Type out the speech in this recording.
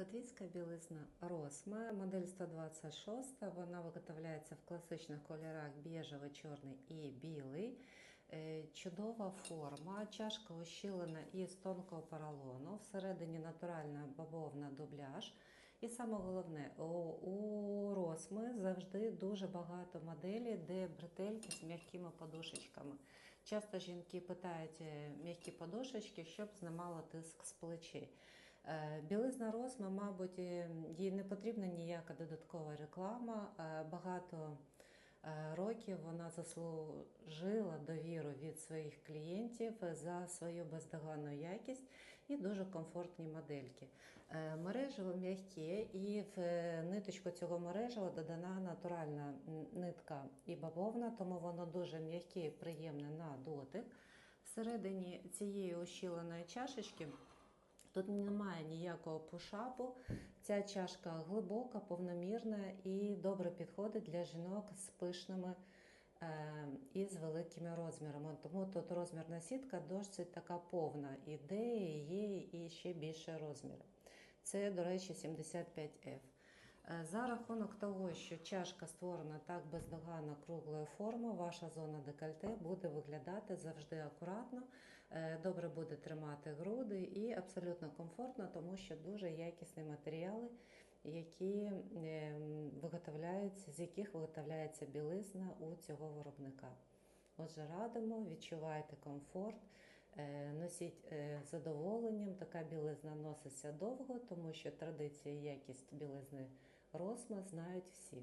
Латвійська білизна Росма, модель 126. Вона виготовляється в класичних кольорах біжевий, чорний і білий. Е, Чудова форма, чашка ощілена із тонкого поролону, всередині натуральна бавовна дубляж. І саме головне, у, у Росми завжди дуже багато моделей, де бретельки з м'якими подушечками. Часто жінки питають е, м'які подушечки, щоб знімало тиск з плечей. Е, Білизна Росми, мабуть, їй не потрібна ніяка додаткова реклама. Е, Багато е, років вона заслужила довіру від своїх клієнтів за свою бездоганну якість і дуже комфортні модельки. Мережево м'яке, і в ниточку цього мережева додана натуральна нитка і бавовна, тому воно дуже м'яке і приємне на дотик. Всередині цієї ощіленої чашечки Тут немає ніякого пушапу. Ця чашка глибока, повномірна і добре підходить для жінок з пишними е, і з великими розмірами. Тому тут розмірна сітка досить така повна. Іде, є і ще більше розміри. Це, до речі, 75F. Е, За рахунок того, що чашка створена так бездоганно круглої форми, ваша зона декольте буде виглядати завжди акуратно, е, добре буде тримати груди і абсолютно комфортно, тому що дуже якісні матеріали, які е, виготовляються, з яких виготовляється білизна у цього виробника. Отже, радимо, відчувайте комфорт, е, носіть е, задоволенням. Така білизна носиться довго, тому що традиції і якість білизни Росма знають всі.